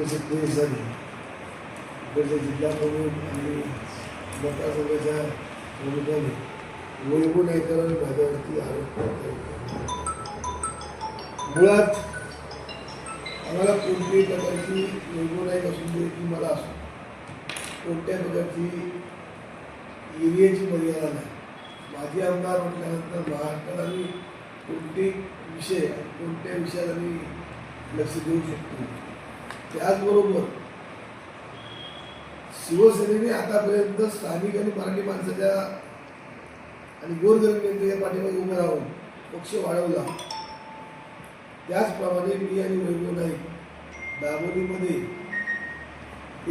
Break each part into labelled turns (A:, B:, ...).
A: त्याचे ते झाले इकडचे जिल्हा प्रमुख आणि मतदारसंघाच्या प्रमुखाने वैभव नाईकांनी माझ्यावरती आरोप मुळात आम्हाला कोणत्याही प्रकारची वैभव नाईक असून दे की मला असो कोणत्या प्रकारची एरियाची मर्यादा नाही. माझे आमदार म्हटल्यानंतर महाराष्ट्रात आम्ही कोणते विषय कोणत्या विषयात आम्ही लक्ष देऊ शकतो? त्याचबरोबर शिवसेनेने आतापर्यंत स्थानिक आणि मराठी माणसाच्या आणि गोरगरिबांच्या पाठीमागे उभं राहून पक्ष वाढवला. त्याचप्रमाणे मी आणि वैभव नाईक दाबोलीमध्ये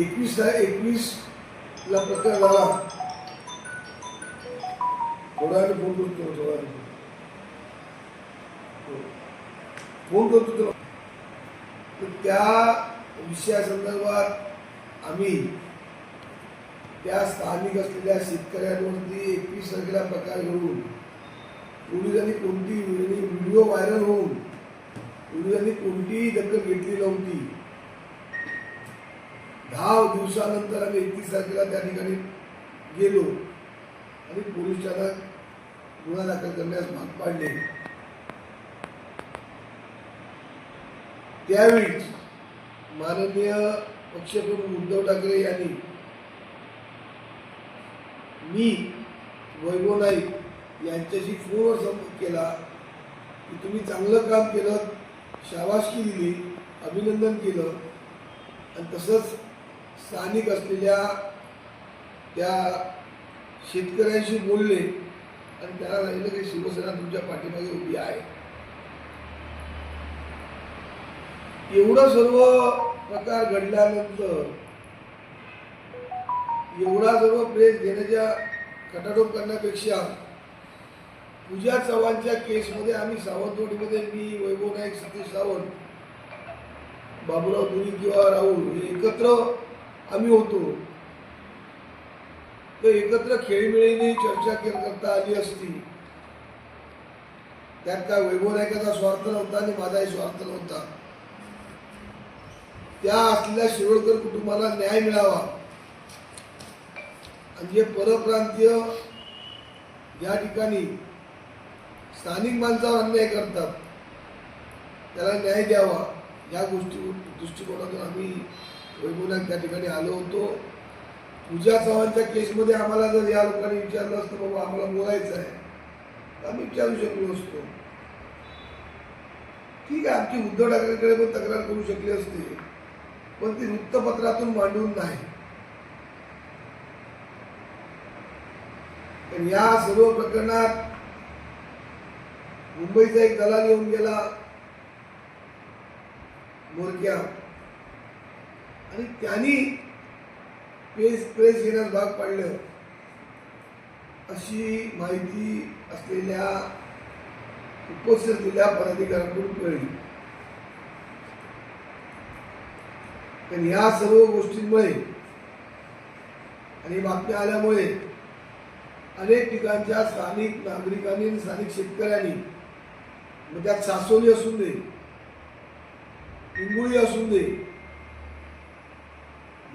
A: एकवीस एकवीसला प्रकार झाला. थोडा आणि फोन करतो थोडा हो. फोन करतो तर त्या विषयासंदर्भात आम्ही त्या स्थानिक असलेल्या शेतकऱ्यांवरती एकवीस तारखेला प्रकार घडून पोलिसांनी कोणती व्हिडिओ व्हायरल होऊन पोलिसांनी कोणतीही दखल घेतली नव्हती दहा दिवसानंतर आम्ही एकतीस तारखेला त्या ठिकाणी गेलो आणि पोलीस ठाण्यात गुन्हा दाखल करण्यास भाग पाडले. त्यावेळी माननीय पक्षप्रमुख उद्धव ठाकरे यांनी मी वैभव नाईक यांच्याशी फोनवर संपर्क केला. की तुम्ही चांगलं काम केलं शाबासकी दिली अभिनंदन केलं. आणि तसंच स्थानिक असलेल्या त्या शेतकऱ्यांशी बोलले आणि त्याला राहिलं की शिवसेना तुमच्या पाठीमागे उभी आहे. एवढं सर्व प्रकार घडल्यानंतर एवढा सर्व प्रेस घेण्याच्या खटाटोप करण्यापेक्षा पूजा चव्हाणच्या केसमध्ये आम्ही सावंतवाडीमध्ये मी वैभव नाईक सतीश सावंत बाबुराव दुरी किंवा राहुल हे एकत्र आम्ही होतो. तर एकत्र खेळीमेळीने चर्चा केर करता आली असती. त्यात काय वैभव नायकाचा स्वार्थ नव्हता आणि माझाही स्वार्थ नव्हता. त्या असलेल्या शिरोडकर कुटुंबाला न्याय मिळावा. आणि जे परप्रांतीय या ठिकाणी स्थानिक माणसावर अन्याय करतात. त्याला न्याय द्यावा. या गोष्टी दृष्टिकोनातून आम्ही वैभवनाथ त्या ठिकाणी आलो होतो. पूजा चव्हाणच्या केसमध्ये आम्हाला जर या लोकांनी विचारलं असतं बाबा आम्हाला बोलायचं आहे. तर आम्ही विचारू शकलो असतो. ठीक आहे आमची उद्धव ठाकरेंकडे पण तक्रार करू शकली असते. पण ती वृत्तपत्रातून मांडून नाही. पण या सर्व प्रकरणात मुंबईचा एक दलाल येऊन गेला मोरक्या. आणि त्यांनी प्रेस प्रेस घेण्यास भाग पाडलं. अशी माहिती असलेल्या उपस्थित दिल्या पदाधिकाऱ्यांकडून कळली. पण या सर्व गोष्टींमुळे आणि बातम्या आल्यामुळे अनेक ठिकाणच्या स्थानिक नागरिकांनी स्थानिक शेतकऱ्यांनी मग त्यात सासोली असू दे इंगुळी असू दे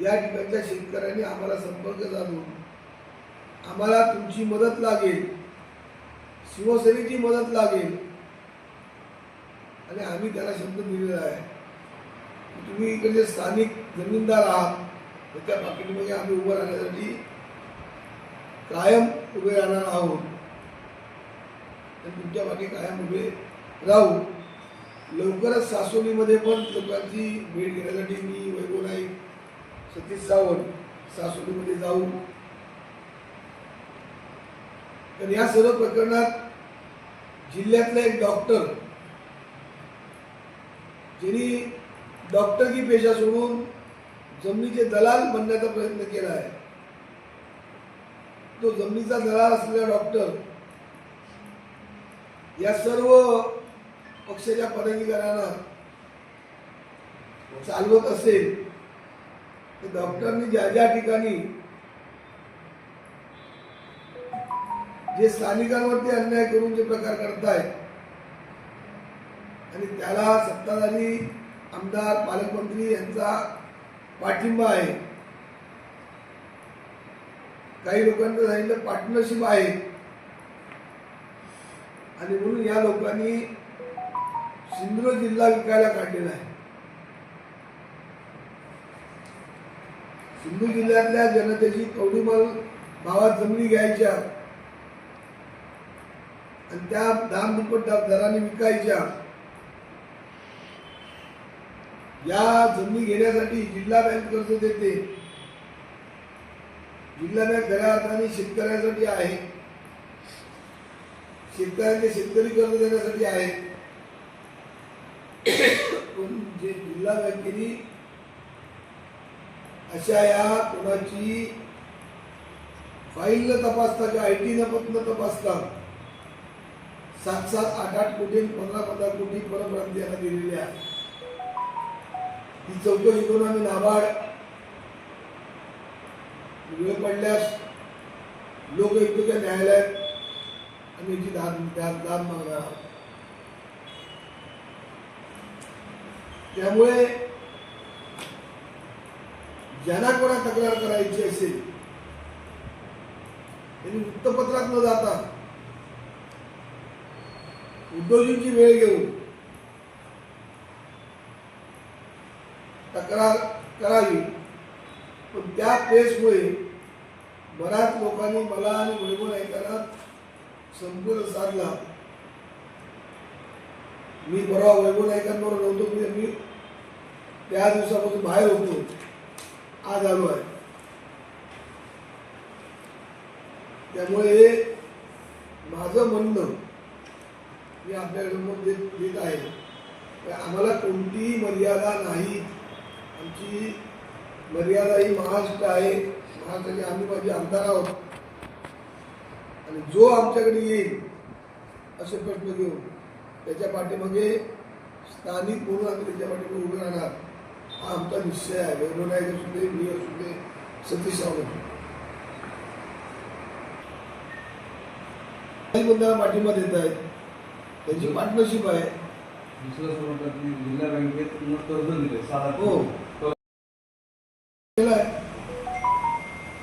A: या ठिकाणच्या शेतकऱ्यांनी आम्हाला संपर्क साधून आम्हाला तुमची मदत लागेल शिवसेनेची मदत लागेल. आणि आम्ही त्याला शब्द दिलेला आहे. तुम्ही इकडे स्थानिक जमीनदार आहात त्याच्या पाकिटमध्ये आम्ही उभं राहण्यासाठी कायम उभे राहणार आहोत. तुमच्या मागे कायम उभे राहू. लवकरच सासोलीमध्ये पण लोकांची भेट घेण्यासाठी मी वैभव नाईक सतीश सावंत सासोलीमध्ये जाऊ. तर या सर्व प्रकरणात जिल्ह्यातला एक डॉक्टर ज्यांनी डॉक्टरकी पेशा सोडून जमिनीचे दलाल बनण्याचा प्रयत्न केला आहे. तो जमिनीचा दलाल असलेला डॉक्टर या सर्व पक्षाच्या पदाधिकाऱ्यांना चालवत असेल तर डॉक्टरनी ज्या ज्या ठिकाणी जे स्थानिकांवरती अन्याय करून जे प्रकार करतायत आणि त्याला सत्ताधारी आमदार पालकमंत्री यांचा पाठिंबा आहे. काही लोकांचं सांगितलं पार्टनरशिप आहे. आणि म्हणून या लोकांनी सिंधुदुर्ग जिल्हा विकायला काढलेला आहे. सिंधू जिल्ह्यातल्या जनतेची कवडीमल भावात जमिनी घ्यायच्या. आणि त्या दाम दुप्पट दराने विकायच्या. या जमिनी घेण्यासाठी जिल्हा बँक कर्ज देते. जिल्हा बँक खऱ्या अर्थाने शेतकऱ्यांसाठी आहे. शेतकऱ्यांचे शेतकरी कर्ज देण्यासाठी आहे. पण जे जिल्हा बँकेने अशा या कोणाची फाईल न तपासता किंवा आय टी न तपासता सात सात आठ आठ कोटी पंधरा पंधरा कोटी परप्रांतीयांना दिलेली आहे. ही चौकशी करून आम्ही नाबार्ड वेळ पडल्यास लोकयुक्तच्या न्यायालयात आम्ही याची दाद दाद दाद मागणार आहोत. त्यामुळे ज्यांना कोणा तक्रार करायची असेल त्यांनी वृत्तपत्रात न जाता उद्योजींची वेळ घेऊन तक्रार करावी. पण त्या पेसमुळे बऱ्याच लोकांनी मला आणि वैभव नाईकांना संपूर्ण साधला. मी परवा वैभव नाईकांबरोबर नव्हतो म्हणजे मी त्या दिवसापासून बाहेर होतो. आज आलो आहे. त्यामुळे माझं म्हणणं मी आपल्यासमोर देत देत आहे. आम्हाला कोणतीही मर्यादा नाही. आमची मर्यादा ही महाराष्ट्र आहे. महाराष्ट्राचे आम्ही माझी आमदार आहोत. आणि जो आमच्याकडे येईल असे प्रश्न घेऊन त्याच्या पाठीमागे स्थानिक म्हणून आम्ही त्याच्या पाठीमागे उभे राहणार हा आमचा निश्चय आहे. वैभव नाईक असू दे मी असू दे सतीश सावंत. काही बंधाला पाठिंबा देत आहेत. त्यांची पार्टनरशिप आहे.
B: स्वरूपात मी जिल्हा बँकेत कर्ज दिले
A: हो.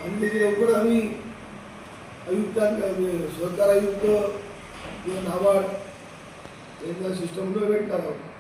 A: आणि त्याची लवकर आम्ही सहकार आयुक्त किंवा नाबार्ड यांना सिस्टमला भेटणार आहोत.